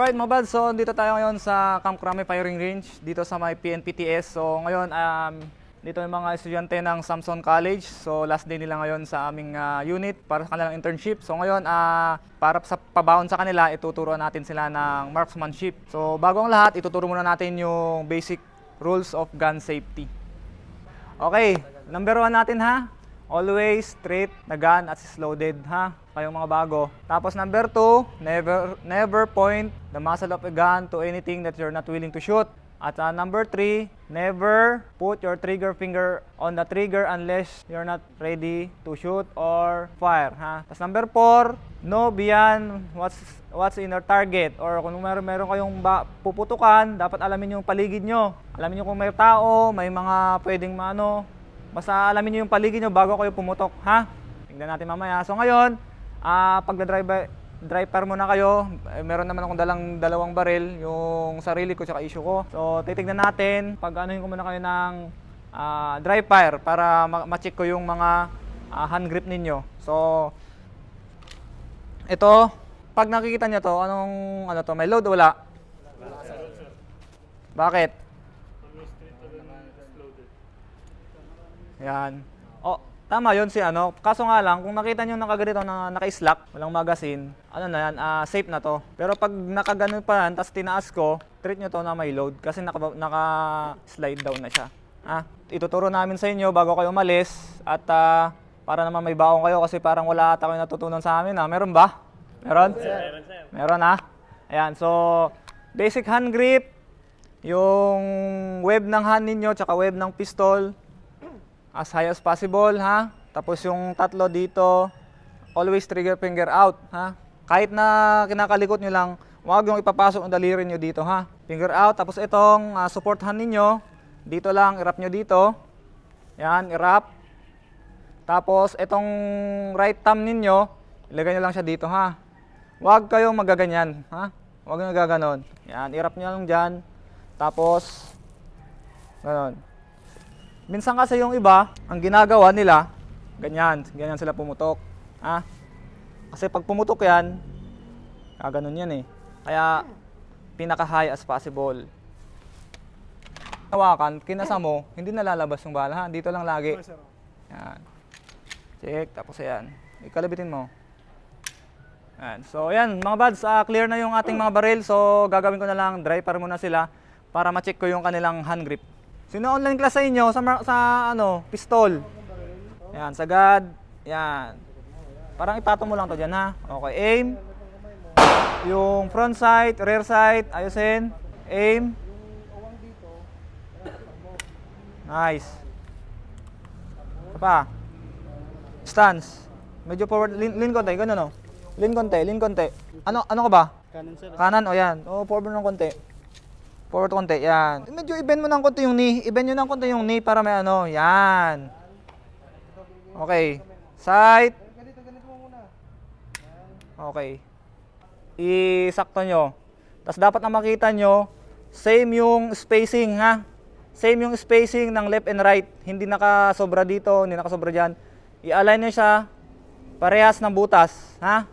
Alright mga so dito tayo ngayon sa Camp Crame Firing Range dito sa may PNPTS. So ngayon um, dito yung mga estudyante ng Samson College. So last day nila ngayon sa aming ah, unit para sa kanilang internship. So ngayon ah, para sa pabaon sa kanila, ituturo natin sila ng marksmanship. So bago ang lahat, ituturo muna natin yung basic rules of gun safety. Okay, number one natin ha. Always straight na gun at is loaded ha. Kayong mga bago. Tapos number two, never never point the muzzle of a gun to anything that you're not willing to shoot. At uh, number three, never put your trigger finger on the trigger unless you're not ready to shoot or fire. Ha? Tapos number four, know beyond what's what's in your target or kung meron, meron kayong ba, puputukan, dapat alamin yung paligid nyo. Alamin nyo kung may tao, may mga pwedeng maano. Basta alamin nyo yung paligid nyo bago kayo pumutok, ha? Tingnan natin mamaya. So ngayon, ah pag drive fire muna kayo, eh, meron naman akong dalang dalawang baril, yung sarili ko tsaka issue ko. So titignan natin, pag ano ko muna kayo ng ah, dry fire para ma- ma-check ko yung mga ah, hand grip ninyo. So ito, pag nakikita nyo to, anong ano to, may load wala? Bakit? Yan. Oh, tama yon si ano. Kaso nga lang, kung nakita nyo nakaganito na naka-slack, walang magazine, ano na yan, ah, safe na to. Pero pag nakaganon pa yan, tapos tinaas ko, treat nyo to na may load kasi naka, naka-slide down na siya. Ah, ituturo namin sa inyo bago kayo umalis at ah, para naman may baong kayo kasi parang wala ata kayo natutunan sa amin. Ah. Meron ba? Meron? Meron, sir. Meron, ah. Ayan, so basic hand grip, yung web ng hand ninyo, tsaka web ng pistol, as high as possible, ha? Tapos yung tatlo dito, always trigger finger out, ha? Kahit na kinakalikot nyo lang, huwag yung ipapasok ang daliri nyo dito, ha? Finger out, tapos itong ah, support hand ninyo, dito lang, irap nyo dito. Yan, irap. Tapos itong right thumb ninyo, ilagay nyo lang siya dito, ha? Huwag kayong magaganyan, ha? Huwag nyo gaganon. Yan, irap nyo lang dyan. Tapos, ganon. Minsan kasi yung iba, ang ginagawa nila, ganyan, ganyan sila pumutok. Ha? Kasi pag pumutok yan, kaganon yan eh. Kaya, pinaka-high as possible. Hawakan, kinasa mo, hindi nalalabas yung bala ha. Dito lang lagi. Yan. Check, tapos ayan. Ikalabitin mo. Yan. So, ayan, mga buds, ah, clear na yung ating mga baril. So, gagawin ko na lang, dry para muna sila para ma-check ko yung kanilang hand grip. Sino online class sa inyo sa, sa ano, pistol? Yan, sagad. Yan. Parang ipatong mo lang to dyan ha. Okay, aim. Yung front sight, rear sight, ayusin. Aim. Nice. Pa. Stance. Medyo forward, lean, lean konti, ganun o. Lean konti, lean konti. Ano, ano ka ba? Kanan sir. Kanan, o yan. O, forward ng konti. Forward konti, yan. Medyo i-bend mo ng konti yung knee. I-bend nyo ng konti yung knee para may ano, yan. Okay. Side. Okay. Isakto nyo. Tapos dapat na makita nyo, same yung spacing ha. Same yung spacing ng left and right. Hindi nakasobra dito, hindi nakasobra dyan. I-align nyo siya parehas ng butas. Ha?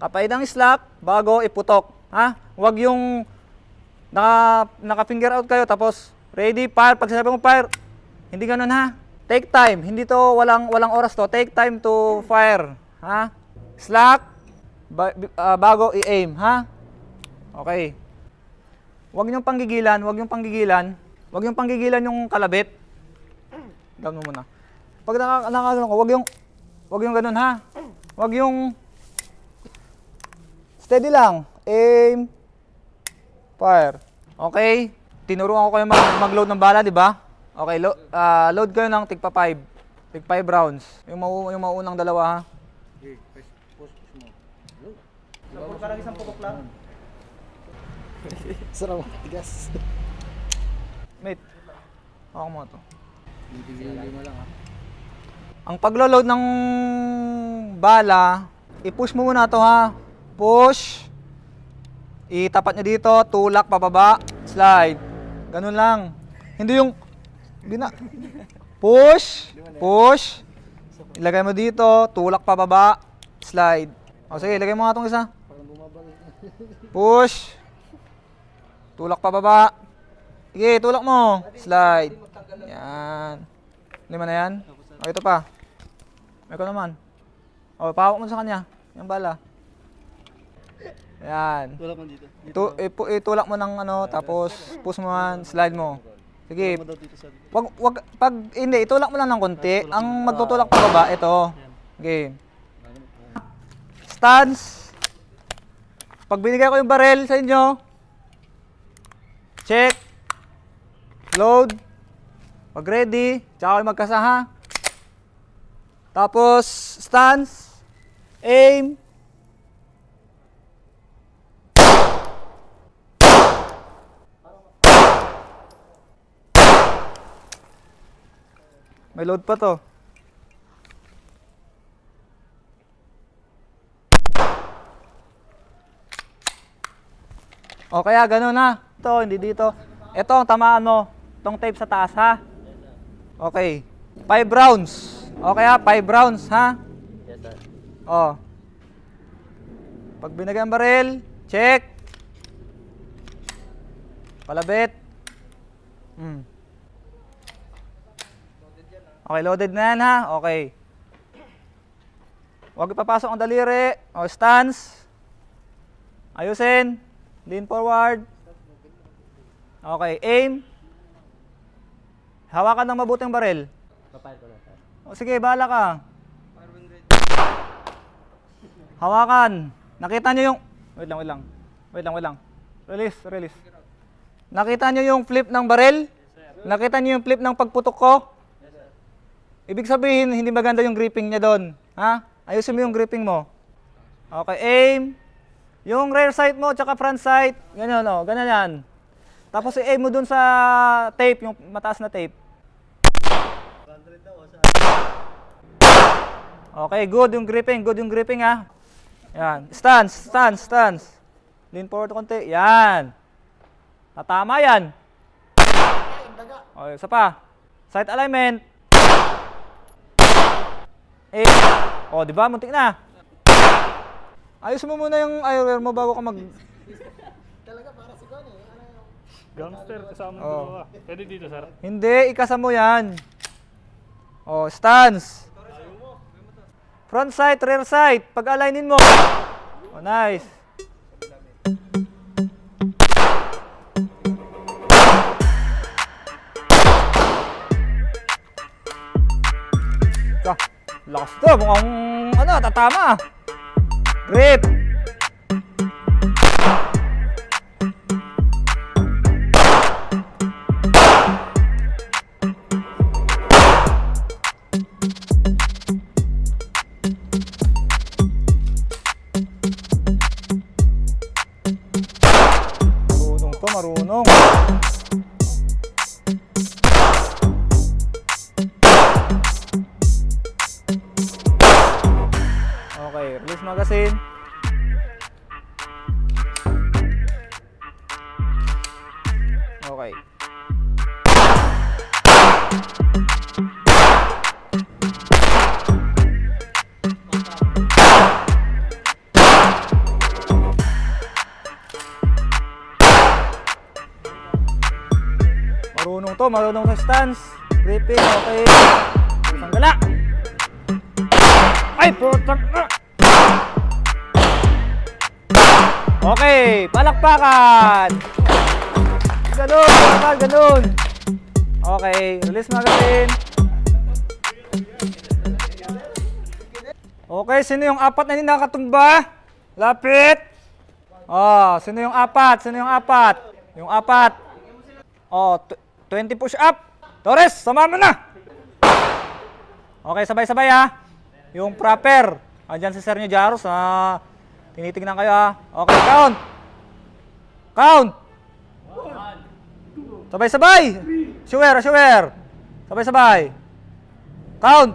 Kapait ang slack, bago iputok. Ha? Huwag yung naka, naka-finger out kayo tapos ready, fire. Pag sinabi mo fire, hindi ganun ha. Take time. Hindi to walang walang oras to. Take time to fire. Ha? Slack ba- ah, bago i-aim, ha? Okay. Huwag niyong panggigilan, huwag niyong panggigilan. Huwag niyong panggigilan yung kalabit. Down mo muna. Pag naka, nakagano ko, huwag yung huwag yung ganun ha. Huwag yung steady lang. Aim. Fire. Okay? Tinuruan ko kayo mag- mag-load ng bala, di ba? Okay, lo- ah, load kayo ng tigpa 5. Tig 5 rounds. Yung, mau yung mauunang dalawa ha. Sarap tigas. Mate. Ako mo to. Ang paglo-load ng bala, i-push mo muna to ha. Push. Itapat nyo dito, tulak pababa, slide. Ganun lang. Hindi yung bina push, push. Ilagay mo dito, tulak pababa, slide. O sige, ilagay mo nga tong isa. Push. Tulak pababa. Sige, tulak mo. Slide. Yan. Lima na yan? O, ito pa. Ko naman. O, pahawak mo sa kanya. Yung bala. Yan. Tulak mo dito. Tu ipu- itulak mo ng ano, tapos push mo yan, slide mo. Sige. Dito Wag, wag, pag, hindi, itulak mo lang ng konti. Ang magtutulak pa baba, ito. Game. Stance. Pag binigay ko yung barrel sa inyo, check. Load. Pag ready, tsaka kayo magkasaha. Tapos, stance. Aim. May load pa to. O kaya ganun ha. Ito, hindi dito. Ito ang tamaan mo. Itong tape sa taas ha. Okay. 5 rounds. O kaya 5 rounds ha. Yes, sir. O. Pag binigay ang baril, check. Palabit. Hmm. Okay, loaded na yan ha. Okay. Huwag ipapasok ang daliri. O, stance. Ayusin. Lean forward. Okay, aim. Hawakan ng mabuting baril. O sige, bahala ka. Hawakan. Nakita nyo yung... Wait lang, wait lang. Wait lang, wait lang. Release, release. Nakita nyo yung flip ng baril? Nakita nyo yung flip ng pagputok ko? Ibig sabihin, hindi maganda yung gripping niya doon. Ha? Ayusin mo yung gripping mo. Okay, aim. Yung rear sight mo, tsaka front sight. Ganyan, o. Ganyan yan. Tapos i-aim mo dun sa tape, yung mataas na tape. Okay, good yung gripping, good yung gripping ha. Yan. Stance, stance, stance. Lean forward konti. Yan. Tatama yan. Okay, isa pa. Sight alignment. Eh. Oh, di ba? Muntik na. Ayos mo muna yung eyewear mo bago ka mag... Gangster, kasama ng Oh. dalawa. Pwede dito, sir. Hindi, ikasa mo yan. Oh, stance. Front sight, rear sight. Pag-alignin mo. Oh, nice. To. Mukhang, ano, tatama. Grip. Marunong sa stance. Gripping, okay. Isang gala. Ay, putak na! Okay, palakpakan! Ganun, palakpakan, ganun. Okay, release magazine. Okay, sino yung apat na hindi nakatumba? Lapit! Oh, sino yung apat? Sino yung apat? Yung apat. Oh, 20 push up. Torres, sama mo na. Okay, sabay-sabay ha. Yung proper. Andyan si Sir nyo Jaros ha. Tinitignan kayo ha. Okay, count. Count. Sabay-sabay! Sure, sure! Sabay-sabay! Count!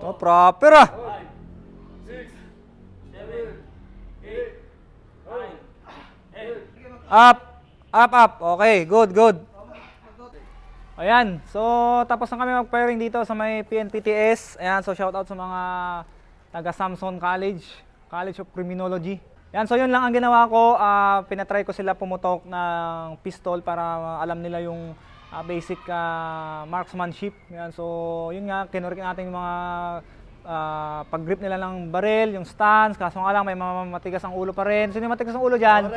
Oh, proper ah! Up! Up, up! Okay, good, good. Ayan, so tapos na kami mag-pairing dito sa may PNPTS. Ayan, so shout out sa mga taga Samson College, College of Criminology. Ayan, so yun lang ang ginawa ko. Ah, pinatry ko sila pumutok ng pistol para alam nila yung ah, basic ah, marksmanship. Ayan, so yun nga, kinurik natin yung mga ah, pag-grip nila ng baril, yung stance. Kaso nga lang, may matigas ang ulo pa rin. Sino yung matigas ang ulo dyan?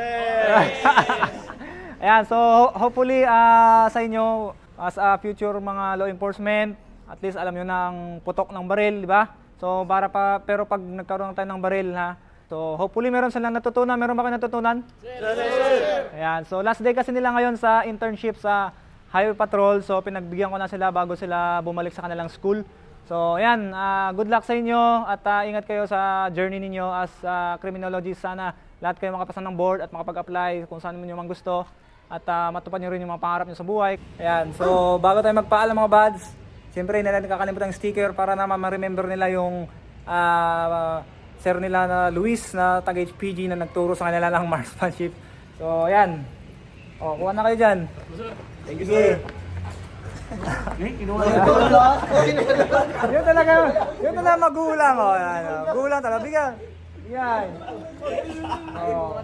Ayan, so ho- hopefully ah, sa inyo as a future mga law enforcement, at least alam niyo na ang putok ng baril, di ba? So para pa pero pag nagkaroon tayo ng baril ha. So hopefully meron silang natutunan. Meron ba kayo natutunan? Ayan, so last day kasi nila ngayon sa internship sa Highway Patrol. So pinagbigyan ko na sila bago sila bumalik sa kanilang school. So ayan, ah, good luck sa inyo at ah, ingat kayo sa journey ninyo as ah, criminologist. Sana lahat kayo makapasa ng board at makapag-apply kung saan niyo man gusto at ah, matupad niyo rin yung mga pangarap niyo sa buhay. Ayan, so bago tayo magpaalam mga buds, siyempre hindi natin kakalimutan yung sticker para naman ma-remember nila yung ah, sir nila na Luis na taga HPG na nagturo sa kanila ng marksmanship. So ayan, o, kuha na kayo dyan. Thank you, sir. Yun talaga, yun talaga magulang, oh. Yan, oh. Gulang talaga, bigyan. Bigyan. Oh.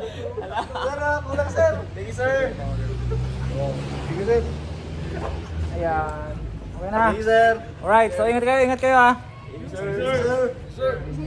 Ayan. Okay na. Thank you, sir. Alright, so ingat kayo, ingat kayo, ha. Thank you, sir.